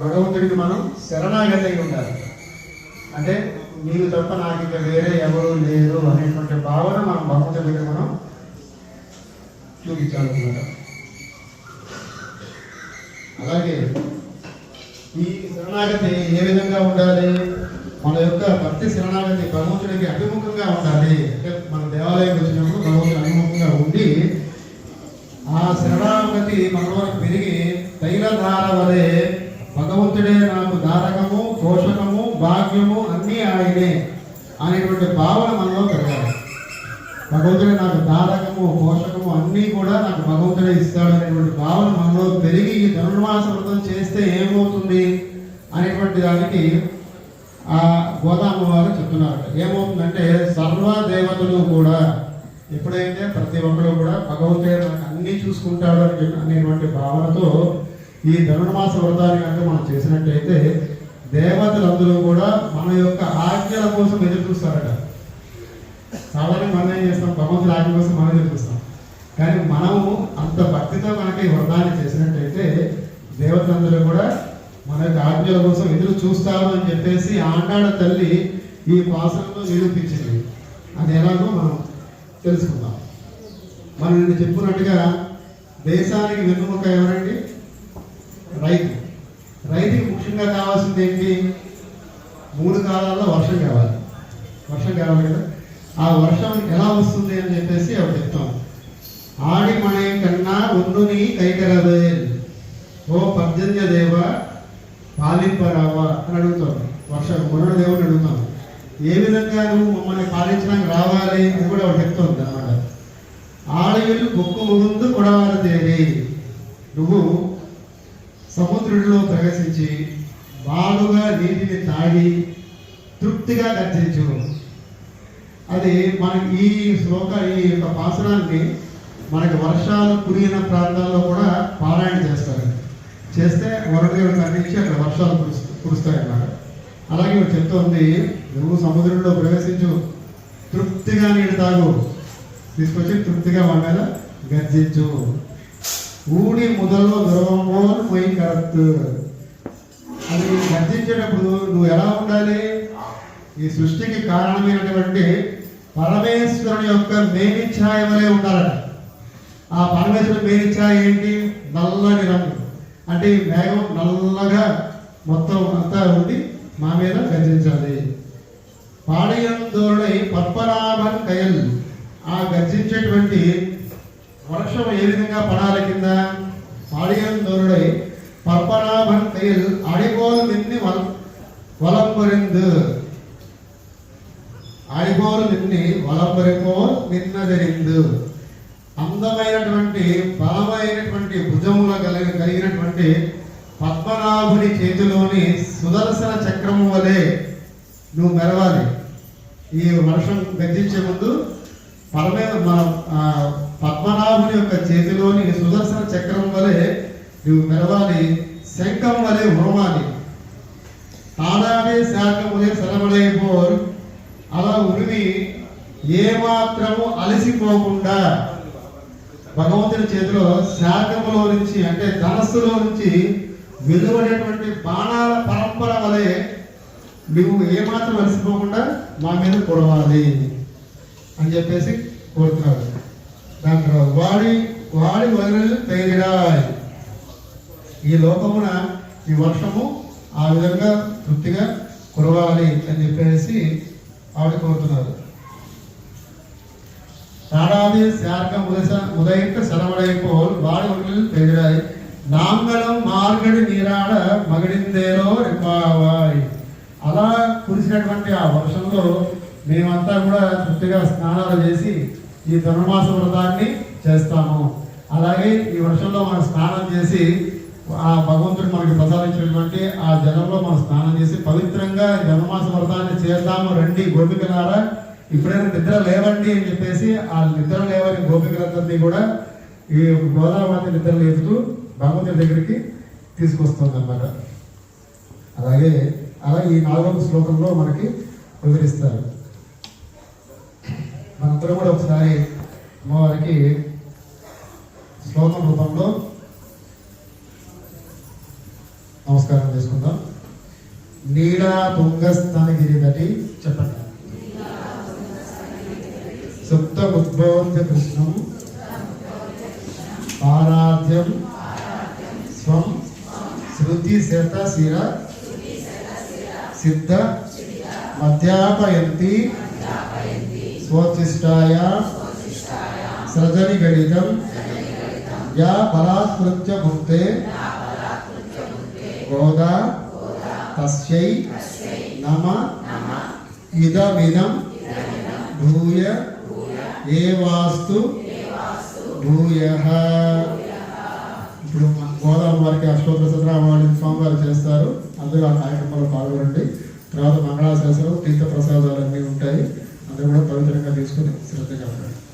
భగవంతుడికి మనం శరణాగతి అయి ఉండాలి. అంటే నీవు తప్ప నాకు ఇంకా వేరే ఎవరు లేరు అనేటువంటి భావన మనం భగవంతుడి దగ్గర మనం చూపించాలన్నమాట. అలాగే ఈ శరణాగతి ఏ విధంగా ఉండాలి? మన యొక్క భక్తి శరణాగతి భగవంతుడికి అభిముఖంగా ఉండాలి. అంటే మన దేవాలయం వచ్చినప్పుడు భగవంతుడు అభిముఖంగా ఉండి ఆ శరణాగతి మనలో పెరిగి తైలధార వలె భగవంతుడే నాకు దారకము పోషకము భాగ్యము అన్నీ ఆయనే అనేటువంటి భావన మనలో పెరగాలి. భగవంతుడే నాకు దారకము పోషకము అన్నీ కూడా నాకు భగవంతుడే ఇస్తాడు అనేటువంటి భావన మనలో పెరిగి ఈ ధనుర్మాస వ్రతం చేస్తే ఏమవుతుంది అనేటువంటి దానికి ఆ గోదామ వారు చెప్తున్నారు. ఏమవుతుందంటే సర్వ దేవతలు కూడా ఎప్పుడైతే ప్రతి ఒక్కరు కూడా భగవంతుడే నాకు అన్నీ చూసుకుంటాడు అనేటువంటి భావనతో ఈ ధనుర్మాస వ్రతాన్ని కనుక మనం చేసినట్టయితే దేవతలందరూ కూడా మన యొక్క ఆజ్ఞల కోసం ఎదురు చూస్తారట. సాధారణంగా మనం ఏం చేస్తాం? భగవంతుడి ఆజ్ఞ కోసం మనం ఎదురు చూస్తాం. కానీ మనము అంత భక్తితో మనకి ఈ వ్రతాన్ని చేసినట్టయితే దేవతలందరూ కూడా మన యొక్క ఆజ్ఞల కోసం ఎదురు చూస్తారు అని చెప్పేసి ఆనాడ తల్లి ఈ పాసనలో నిరూపించింది. అది ఎలాగో మనం తెలుసుకుందాం. మనం నేను చెప్పినట్టుగా దేశానికి వెన్నుముక ఎవరండి? రైతు. రైతుకి ముఖ్యంగా కావాల్సింది ఏంటి? మూడు కాలాల్లో వర్షం కావాలి. వర్షం కావాలి కదా. ఆ వర్షం ఎలా వస్తుంది అని చెప్పేసి అవి చెప్తాం. ఆడి మనే కన్నా ఉండుని కైకరదే. ఓ పర్జన్య దేవ పాలింపరావా అని అడుగుతాం. వర్ష వరుణ దేవుని అడుగుతాం. ఏ విధంగా నువ్వు మమ్మల్ని పాలించడానికి రావాలి అని కూడా ఒకటి చెప్తుంది అన్నమాట. ఆడవిల్లు బొక్కు ముందు కొడవారు తేరి నువ్వు సముద్రుడిలో ప్రవేశించి బాలుగా నీటిని తాగి తృప్తిగా గర్జించు. అది మనకి ఈ శ్లోక ఈ యొక్క పాసనాన్ని మనకి వర్షాలు కురిగిన ప్రాంతాల్లో కూడా పారాయణ చేస్తారు. చేస్తే వరదేవుడు కనిపించి అక్కడ వర్షాలు కురుస్తూ కురుస్తాయి అన్నమాట అలాగే చెప్తోంది నువ్వు సముద్రంలో ప్రవేశించు. తృప్తిగా నీళ్ళు తాగు. తీసుకొచ్చి తృప్తిగా వాళ్ళ మీద గర్జించు. ఊడి ముదల్లో దురవమో పోయి కరెక్ట్ అది గర్జించేటప్పుడు నువ్వు ఎలా ఉండాలి? ఈ సృష్టికి కారణమైనటువంటి పరమేశ్వరుని యొక్క మేనిఛాయ వలె ఉండాలట. ఆ పరమేశ్వరుని మేనిఛాయ ఏంటి? నల్లని రంగు. అంటే ఈ మేఘం నల్లగా మొత్తం అంతా ఉండి మా మీద గర్జించాలి. పాడయం ధోరణి పద్మనాభం కయల్. ఆ గర్జించేటువంటి వర్షం ఏ విధంగా పడాలి కింద? పాడియం ధోరణి కయల్ అడిగోలు నిన్ని వల వలంపరిందు అడిపోలు నిన్ని వలంపరిపో నిన్నదరిందు. అందమైనటువంటి బలమైనటువంటి భుజముల కలిగి కలిగినటువంటి పద్మనాభుని చేతిలోని సుదర్శన చక్రము వలె నువ్వు మెరవాలి. ఈ వర్షం గర్జించే ముందు పరమే మన ఆ, పద్మనాభుని యొక్క చేతిలోని సుదర్శన చక్రం వలె నువ్వు మెరవాలి శంఖం వలె ఉరవాలి. తాడాడే శాఖములే సెలవడైపోర్ అలా ఉరివి ఏమాత్రము అలసిపోకుండా భగవంతుని చేతిలో శాఖములో నుంచి అంటే ధనస్సులో నుంచి వెలువడేటువంటి బాణాల పరంపర వలె నువ్వు ఏమాత్రం అలసిపోకుండా మా మీద కురవాలి అని చెప్పేసి కోరుతున్నాడు. వాడి వాడి వదిలి తేలిడాయి ఈ లోకమున ఈ వర్షము ఆ విధంగా తృప్తిగా కురవాలి అని చెప్పేసి ఆవిడ కోరుతున్నారు. రాడాది శార్గం ఉదయ ఉదయక సెలవడైపోల్ వాడి ఒళ్ళు తెలియాయి నాంగళం మార్గడి నీరాడ మగడిందేలో రెంబావాయ్ అలా కురిసినటువంటి ఆ వర్షంలో మేమంతా కూడా తృప్తిగా స్నానాలు చేసి ఈ ధనుర్మాస వ్రతాన్ని చేస్తాము. అలాగే ఈ వర్షంలో మనం స్నానం చేసి ఆ భగవంతుడు మనకి ప్రసాదించినటువంటి ఆ జలంలో మనం స్నానం చేసి పవిత్రంగా ఈ వ్రతాన్ని చేద్దాము. రండి గోపికలారా. ఇప్పుడైనా నిద్ర లేవండి అని చెప్పేసి ఆ నిద్ర లేవని గోపికలందరినీ కూడా ఈ గోదావరి నిద్ర లేపుతూ భగవంతుడి దగ్గరికి తీసుకొస్తుంది అన్నమాట అలాగే అలా ఈ నాలుగవ శ్లోకంలో మనకి వివరిస్తారు. మనందరం కూడా ఒకసారి అమ్మవారికి శ్లోకం రూపంలో నమస్కారం చేసుకుందాం. నీడా తుంగస్థానగిరి నటి చెప్పండి. సుప్త ఉద్బోధ్య కృష్ణం ఆరాధ్యం స్వం శృతి శత శిర సిద్ధ మధ్యాపయంతి స్వోచిష్టాయ సృజని గణితం యా బలాత్కృత్య భుక్తే గోదా తస్యై నమ ఇదమిదం భూయ ఏవాస్తు భూయ. ఇప్పుడు గోదావరి వారికి అష్టోత్తర స్వామి వారు చేస్తారు. అందరూ ఆ కార్యక్రమంలో పాల్గొనండి. తర్వాత మంగళాశాసనం తీర్థ ప్రసాదాలు అన్నీ ఉంటాయి. అందరూ కూడా పవిత్రంగా తీసుకుని శ్రద్ధగా ఉండండి